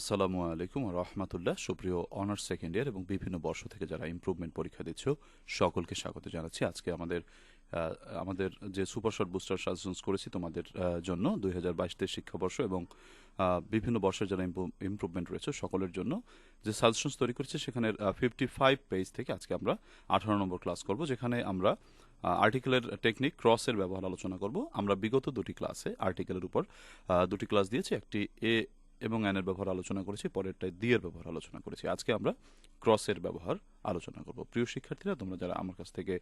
আসসালামু আলাইকুম রহমতুল্লাহ। সুপ্রিয় অনার্স সেকেন্ড ইয়ার এবং বিভিন্ন বর্ষ থেকে যারা ইমপ্রুভমেন্ট পরীক্ষা দিচ্ছ, সকলকে স্বাগত জানাচ্ছি। আজকে আমাদের আমাদের যে সুপার শর্ট বুস্টার সাজেশনস করেছি তোমাদের জন্য দুই হাজার বাইশ তেইশ শিক্ষাবর্ষ এবং বিভিন্ন বর্ষের যারা ইমপ্রুভমেন্ট রয়েছে, সকলের জন্য যে সাজেশনস তৈরি করেছে সেখানে ফিফটি ফাইভ পেজ থেকে আজকে আমরা আঠারো নম্বর ক্লাস করব, যেখানে আমরা আর্টিকেলের টেকনিক ক্রসের ব্যবহার আলোচনা করব। আমরা বিগত দুটি ক্লাসে আর্টিকেলের উপর দুটি ক্লাস দিয়েছি, একটি এ এবং অ্যানের ব্যবহার আলোচনা করেছি, পরেরটায় দি এর ব্যবহার আলোচনা করেছি। আজকে আমরা ক্রসের ব্যবহার আলোচনা করব। প্রিয় শিক্ষার্থীরা, তোমরা যারা আমার কাছ থেকে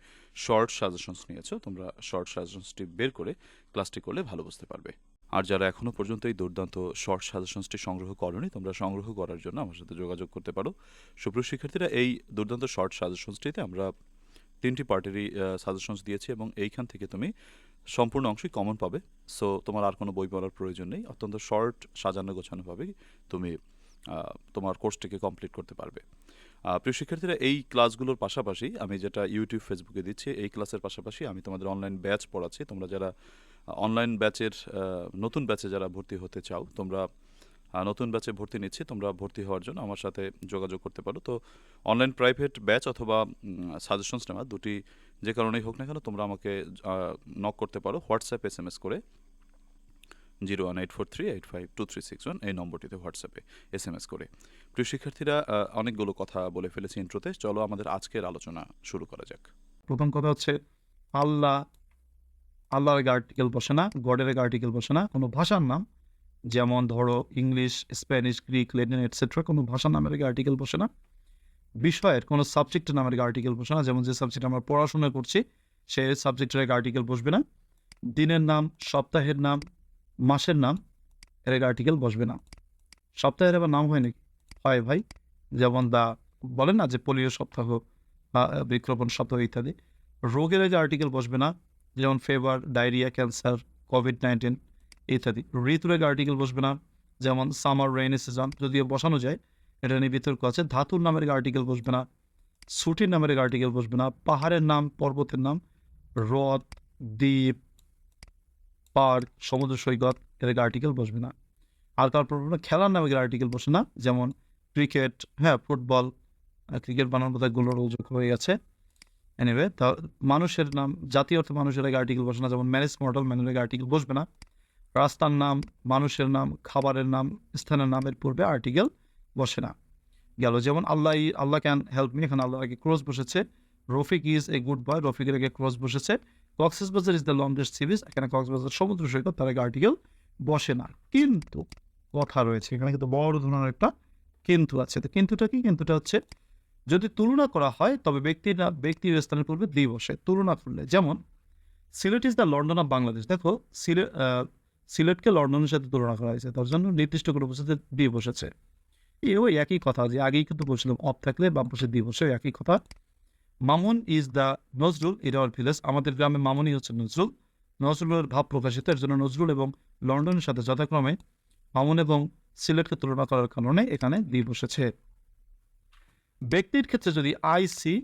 শর্ট সাজেশনস নিয়েছো, তোমরা শর্ট সাজেশনসটি বের করে ক্লাসটি করলে ভালো বুঝতে পারবে। আর যারা এখনও পর্যন্ত এই দুর্দান্ত শর্ট সাজেশনসটি সংগ্রহ করনি, তোমরা সংগ্রহ করার জন্য আমার সাথে যোগাযোগ করতে পারো। সুপ্রিয় শিক্ষার্থীরা, এই দুর্দান্ত শর্ট সাজেশনসটিতে আমরা তিনটি পার্টেরই সাজেশনস দিয়েছি এবং এইখান থেকে তুমি সম্পূর্ণ অংশই কমন পাবে। সো তোমার আর কোনো বই পড়ার প্রয়োজন নেই। অত্যন্ত শর্ট সাজানো গোছানোভাবেই তুমি তোমার কোর্সটিকে কমপ্লিট করতে পারবে। প্রিয় শিক্ষার্থীরা, এই ক্লাসগুলোর পাশাপাশি আমি যেটা ইউটিউব ফেসবুকে দিচ্ছি, এই ক্লাসের পাশাপাশি আমি তোমাদের অনলাইন ব্যাচ পড়াচ্ছি। তোমরা যারা অনলাইন ব্যাচের নতুন ব্যাচে যারা ভর্তি হতে চাও, তোমরা নতুন ব্যাচে ভর্তি নিচ্ছি তোমরা ভর্তি হওয়ার জন্য আমার সাথে যোগাযোগ করতে পারো তো অনলাইন প্রাইভেট ব্যাচ অথবা সাজেশনস নেওয়া দুটি যে কারণেই হোক না কেন তোমরা আমাকে নক করতে পারো হোয়াটসঅ্যাপ এস এম এস করে zero one eight four three eight five two three six one এই নম্বরটিতে হোয়াটসঅ্যাপে এস এম এস করে প্রিয় শিক্ষার্থীরা অনেকগুলো কথা বলে ফেলেছি ইন্ট্রোতে চলো আমাদের আজকের আলোচনা শুরু করা যাক প্রথম কথা হচ্ছে আল্লাহ আল্লাহর আগে আর্টিকেল বসে না গডের আর্টিকেল বসে না কোনো ভাষার নাম যেমন ধরো English, Spanish, Greek, Latin etcetera কোনো ভাষার নামের আগে আর্টিকেল বসে না। বিষয়ের কোনো সাবজেক্টের নামের আগে আর্টিকেল বসে না। যেমন যে সাবজেক্ট আমরা পড়াশোনা করছি সেই সাবজেক্টের আগে আর্টিকেল বসবে না। দিনের নাম, সপ্তাহের নাম, মাসের নাম, এর আগে আর্টিকেল বসবে না। সপ্তাহের আবার নাম হয় নাকি? হয় ভাই। যেমন দা বলেন না যে পোলিও সপ্তাহ বা বিক্রমণ সপ্তাহ ইত্যাদি। রোগের আগে আর্টিকেল বসবে না। যেমন fever diarrhoea cancer Covid nineteen ইত্যাদি। ঋতুর আগে আর্টিকেল বসবে না, যেমন সামার রেইনি সিজন যদিও বসানো যায়, এটা নিয়ে বিতর্ক আছে। ধাতুর নামের আর্টিকেল বসবে না, ছুটির নামের আর্টিকেল বসবে না, পাহাড়ের নাম, পর্বতের নাম, হ্রদ, দ্বীপ, পার্ক, সমুদ্র সৈকত এর আর্টিকেল বসবে না। আর তারপর খেলার নামে আর্টিকেল বসে না, যেমন ক্রিকেট হ্যাঁ ফুটবল ক্রিকেট বানানোর বোধহয় গোলর হয়ে গেছে। এনিওয়ে তা মানুষের নাম, জাতীয় অর্থে মানুষের আগে আর্টিকেল বসে না, যেমন ম্যানেজ মডেল ম্যানের আগে আর্টিকেল বসবে না। রাস্তার নাম, মানুষের নাম, খাবারের নাম, স্থানের নামের পূর্বে আর্টিকেল বসে না। গেল যেমন Allah Allah can help me এখানে আল্লাহ আগে ক্রস বসেছে। Rafiq is a good boy রফিকের আগে ক্রস বসেছে। কক্সেস বাজার ইজ দ্য লংগেস্ট সিরিজ এখানে কক্সবাজার সমুদ্র সৈকত, তার আগে আর্টিকেল বসে না। কিন্তু কথা রয়েছে, এখানে কিন্তু বড় ধরনের একটা কিন্তু আছে। তো কিন্তুটা কি? কিন্তুটা হচ্ছে, যদি তুলনা করা হয়, তবে ব্যক্তির না ব্যক্তির স্থানের পূর্বে দি বসে। তুলনা করলে, যেমন Sylhet is the London of Bangladesh দেখো সিলেট সিলেটকে লন্ডনের সাথে তুলনা করা হয়েছে। তার জন্য নির্দিষ্ট করে বসেছে দি বসেছে। এই ওই একই কথা যে আগেই কিন্তু বলছিলাম, অফ থাকলে বাম পাশে দি বসে একই কথা। Mamun is the Nazrul in our village আমাদের গ্রামে মামুনই হচ্ছে নজরুল। নজরুলের ভাব প্রকাশিত। এর জন্য নজরুল এবং লন্ডনের সাথে যথাক্রমে মামুন এবং সিলেটকে তুলনা করার কারণে এখানে দিয়ে বসেছে। ব্যক্তির ক্ষেত্রে যদি I see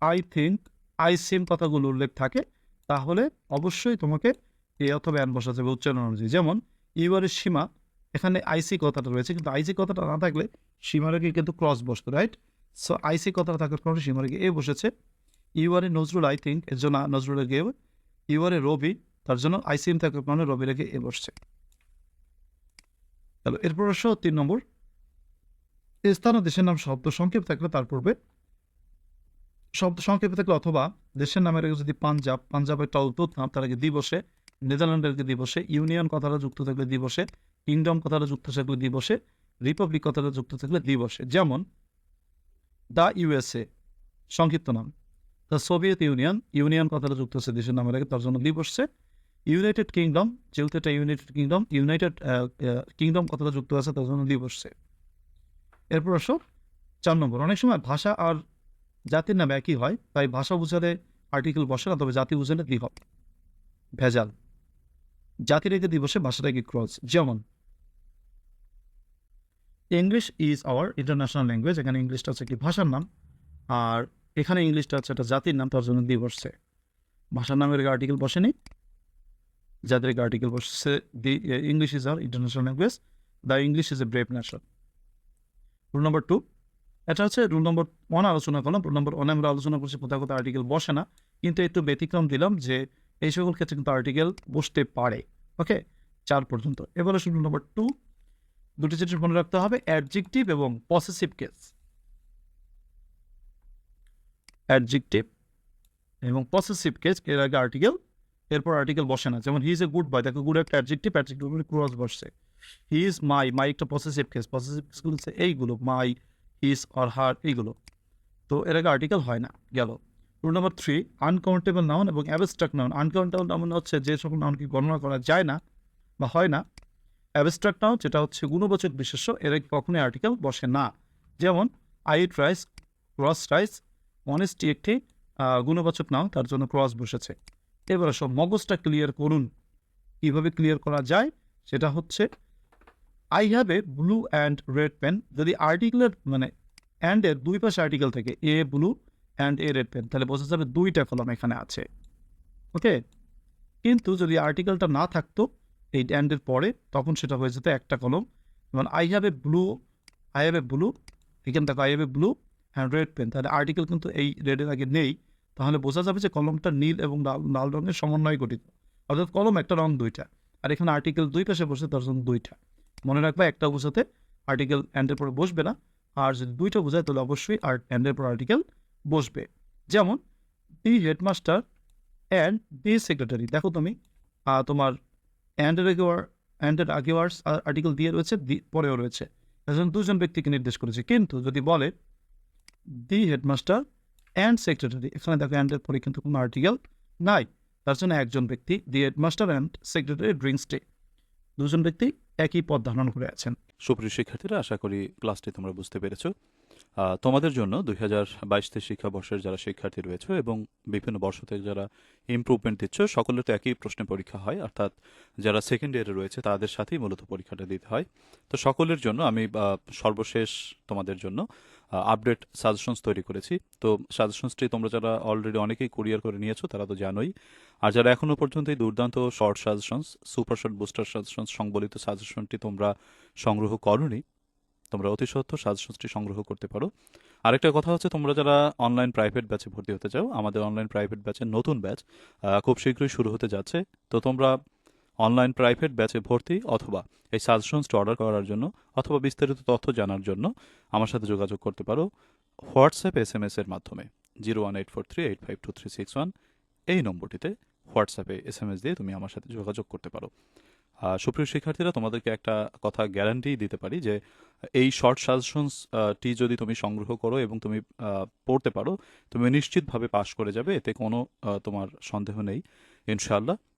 I think I seem কথাগুলো উল্লেখ থাকে, তাহলে অবশ্যই তোমাকে এ অথবা অ্যান বসা যাবে উচ্চারণ অনুযায়ী। যেমন ইউআরের সীমা, এখানে আইসি কথাটা রয়েছে, কিন্তু আইসি কথাটা না থাকলে সীমার আগে কিন্তু ক্রস বসতো রাইট সো আইসি কথাটা থাকার কারণে সীমার আগে এ বসেছে। ইউআরে নজরুল আই থিঙ্ক এর জন্য নজরুলের গে ইউআরে রবি, তার জন্য আইসিএম থাকার কারণে রবির আগে এ বসছে। তাহলে এরপর আসো তিন নম্বর। স্থান ও দেশের নাম শব্দ সংক্ষেপ থাকলে তার পূর্বে। শব্দ সংক্ষেপে থাকলে অথবা দেশের নামের যদি পাঞ্জাব, পাঞ্জাবের একটা উদ্ভূত নাম, তার আগে দিবসে নেদারল্যান্ডের দিবসে, ইউনিয়ন কথাটা যুক্ত থাকলে দিবসে, কিংডম কথাটা যুক্ত থাকলে দিবসে, রিপাবলিক কথাটা যুক্ত থাকলে দিবসে। যেমন, দ্য ইউএসএ সংক্ষিপ্ত নাম। দ্য সোভিয়েত ইউনিয়ন ইউনিয়ন কথাটা যুক্ত আছে দেশের নামের আগে, তার জন্য দিবসে। ইউনাইটেড কিংডম, যেহেতু এটা ইউনাইটেড কিংডম ইউনাইটেড কিংডম কথাটা যুক্ত আছে, তার জন্য দিবসে। এরপর আসো, চার নম্বর। অনেক সময় ভাষা আর জাতির নাম একই হয়, তাই ভাষা বুঝালে আর্টিকেল বসে না, তবে জাতি বুঝালে দ্বিহ ভেজাল। জাতির দিবসে ভাষাটা কি ক্রস যেমন English is our international language এখানে ইংলিশটা হচ্ছে কি ভাষার নাম, আর এখানে ইংলিশটা হচ্ছে একটা জাতির নাম, তার জন্য দিবসে। ভাষার নামের আর্টিকেল বসেনি। যাদের আর্টিকেল বসছে, the English is our international language the English is a brave nation rule number two এটা হচ্ছে রুল নম্বর ওয়ান আলোচনা করলাম। রুল নম্বর ওয়ানে আমরা আলোচনা করছি, কোথাও কোথাও আর্টিকেল বসে না, কিন্তু একটু ব্যতিক্রম দিলাম যে এই সকল ক্ষেত্রে কিন্তু আর্টিকেল বসতে পারে। ওকে চার পর্যন্ত। এবারে রুল নম্বর টু দুটি জিনিস মনে রাখতে হবে। অ্যাডজেক্টিভ এবং পসেসিভ কেস অ্যাডজেক্টিভ এবং পসেসিভ কেস এর আগে আর্টিকেল এরপর আর্টিকেল বসে না। যেমন হি ইজ এ গুড বয় দেখো গুড একটা অ্যাডজেক্টিভ অ্যাডজেক্টিভ ক্রস বসছে। হি ইজ মাই মাই একটা পসেসিভ কেস পসেসিভ কেসগুলো হচ্ছে এইগুলো মাই হিজ অর হার এইগুলো। তো এর আগে আর্টিকেল হয় না, গেল। Rule number three uncountable noun এবং অ্যাবস্ট্রাক্ট নাউন আনকাউন্টেবল নাউন হচ্ছে যে সকল নাউনকে গণনা করা যায় না বা হয় না। অ্যাবস্ট্রাক্ট নাউন যেটা হচ্ছে গুণবাচক বিশেষ্য, এর আগে কখনোই আর্টিকেল বসে না। যেমন ate rice cross rice honesty একটি গুণবাচক নাও তার জন্য ক্রস বসেছে। এবার সব মগজটা ক্লিয়ার করুন। কীভাবে ক্লিয়ার করা যায়? সেটা হচ্ছে I have a blue and red pen যদি আর্টিকেলের মানে অ্যান্ডের দুই পাশে আর্টিকেল থেকে a blue and a red pen তাহলে বোঝা যাবে দুইটা কলম এখানে আছে। ওকে কিন্তু যদি আর্টিকেলটা না থাকতো, এই অ্যান্ডের পরে, তখন সেটা হয়ে যেত একটা কলম যেমন I have a blue I have a blue এখানে দেখো I have a blue and red pen তাহলে আর্টিকেল কিন্তু এই রেডের আগে নেই। তাহলে বোঝা যাবে যে কলমটা নীল এবং লাল লাল রঙের সমন্বয়ে গঠিত। অর্থাৎ কলম একটা রং দুইটা, আর এখানে আর্টিকেল দুই পাশে বসে তার জন্য দুইটা। মনে রাখবা, একটা বোঝাতে আর্টিকেল অ্যান্ডের পরে বসবে না। আর যদি দুইটা বোঝায়, তাহলে অবশ্যই আর অ্যান্ডের পর আর্টিকেল বসবে। যেমন the headmaster and the secretary দেখো তুমি তোমার অ্যান্ডের আগে অ্যান্ডের আগে আর্টিকেল দিয়ে রয়েছে, দি পরেও রয়েছে। একজন দুজন ব্যক্তিকে নির্দেশ করেছে। কিন্তু যদি বলে দি হেডমাস্টার অ্যান্ড সেক্রেটারি এখানে দেখো অ্যান্ডের পরে কিন্তু কোনো আর্টিকেল নাই। তার জন্য একজন ব্যক্তি the headmaster and secretary drinks day দুজন ব্যক্তি একই পদ ধারণ করে আছেন। সুপ্রিয় শিক্ষার্থীরা, আশা করি ক্লাসটি তোমরা বুঝতে পেরেছ। তোমাদের জন্য দুই হাজার বাইশতে শিক্ষাবর্ষের যারা শিক্ষার্থী রয়েছে এবং বিভিন্ন বর্ষতে যারা ইম্প্রুভমেন্ট দিচ্ছ, সকলের তো একই প্রশ্নে পরীক্ষা হয়, অর্থাৎ যারা সেকেন্ড ইয়ারে রয়েছে তাদের সাথেই মূলত পরীক্ষাটা দিতে হয়। তো সকলের জন্য আমি সর্বশেষ তোমাদের জন্য আপডেট সাজেশনস তৈরি করেছি। তো সাজেশনসটি তোমরা যারা অলরেডি অনেকেই কুরিয়ার করে নিয়েছো, তারা তো জানোই। আর যারা এখনও পর্যন্ত এই দুর্দান্ত short suggestions super short booster suggestions সংবলিত সাজেশনটি তোমরা সংগ্রহ করনি, তোমরা অতি সত্য সাজেশনসটি সংগ্রহ করতে পারো। আরেকটা কথা হচ্ছে, তোমরা যারা অনলাইন প্রাইভেট ব্যাচে ভর্তি হতে চাও, আমাদের অনলাইন প্রাইভেট ব্যাচের নতুন ব্যাচ খুব শীঘ্রই শুরু হতে যাচ্ছে। তো তোমরা অনলাইন প্রাইভেট ব্যাচে ভর্তি অথবা এই সাজেশনসটি অর্ডার করার জন্য অথবা বিস্তারিত তথ্য জানার জন্য আমার সাথে যোগাযোগ করতে পারো হোয়াটসঅ্যাপ এস এম এস এর মাধ্যমে zero one eight four three eight five two three six one. এই নম্বরটিতে হোয়াটসঅ্যাপে এস এম এস দিয়ে তুমি আমার সাথে যোগাযোগ করতে পারো। সুপ্রিয় শিক্ষার্থীরা, তোমাদেরকে একটা কথা গ্যারান্টি দিতে পারি যে এই শর্ট সাজেশনস টি যদি তুমি সংগ্রহ করো এবং তুমি পড়তে পারো, তুমি নিশ্চিতভাবে পাশ করে যাবে, এতে কোনো তোমার সন্দেহ নেই। ইনশাআল্লাহ।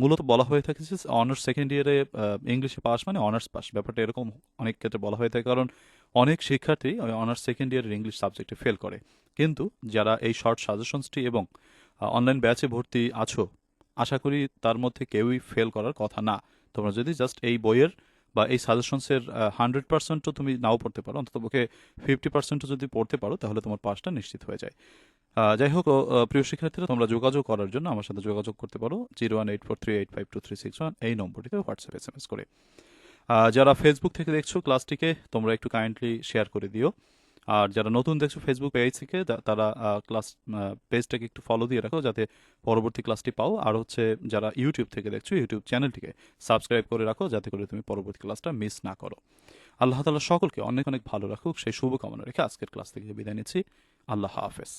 মূলত বলা হয়ে থাকে যে অনার্স সেকেন্ড ইয়ারে ইংলিশে পাস মানে অনার্স পাস ব্যাপারটা এরকম অনেক ক্ষেত্রে বলা হয়ে থাকে কারণ অনেক শিক্ষার্থী অনার্স সেকেন্ড ইয়ারের ইংলিশ সাবজেক্টে ফেল করে। কিন্তু যারা এই শর্ট সাজেশনসটি এবং অনলাইন ব্যাচে ভর্তি আছো, আশা করি তার মধ্যে কেউই ফেল করার কথা না। তোমরা যদি জাস্ট এই বইয়ের বা এই সাজেশনসের হান্ড্রেড পার্সেন্টও তুমি নাও পড়তে পারো, অন্তত পক্ষে ফিফটি পার্সেন্টও যদি পড়তে পারো, তাহলে তোমার পাসটা নিশ্চিত হয়ে যায়। যাই হোক প্রিয় শিক্ষার্থীরা, তোমরা যোগাযোগ করার জন্য আমার সাথে যোগাযোগ করতে পারো zero one eight four three eight five two three six one, এই নম্বরটিতে হোয়াটসঅ্যাপ এস এম এস করে যারা ফেসবুক থেকে দেখছ ক্লাসটিকে, তোমরা একটু কাইন্ডলি শেয়ার করে দিও। আর যারা নতুন দেখছ ফেসবুক পেজ থেকে তারা ক্লাস পেজটাকে একটু ফলো দিয়ে রাখো, যাতে পরবর্তী ক্লাসটি পাও। আর হচ্ছে যারা ইউটিউব থেকে দেখছ ইউটিউব চ্যানেলটিকে সাবস্ক্রাইব করে রাখো, যাতে করে তুমি পরবর্তী ক্লাসটা মিস না করো। আল্লাহ তালা সকলকে অনেক অনেক ভালো রাখুক। সেই শুভকামনা রেখে আজকের ক্লাস থেকে বিদায় নিচ্ছি। আল্লাহ হাফেজ।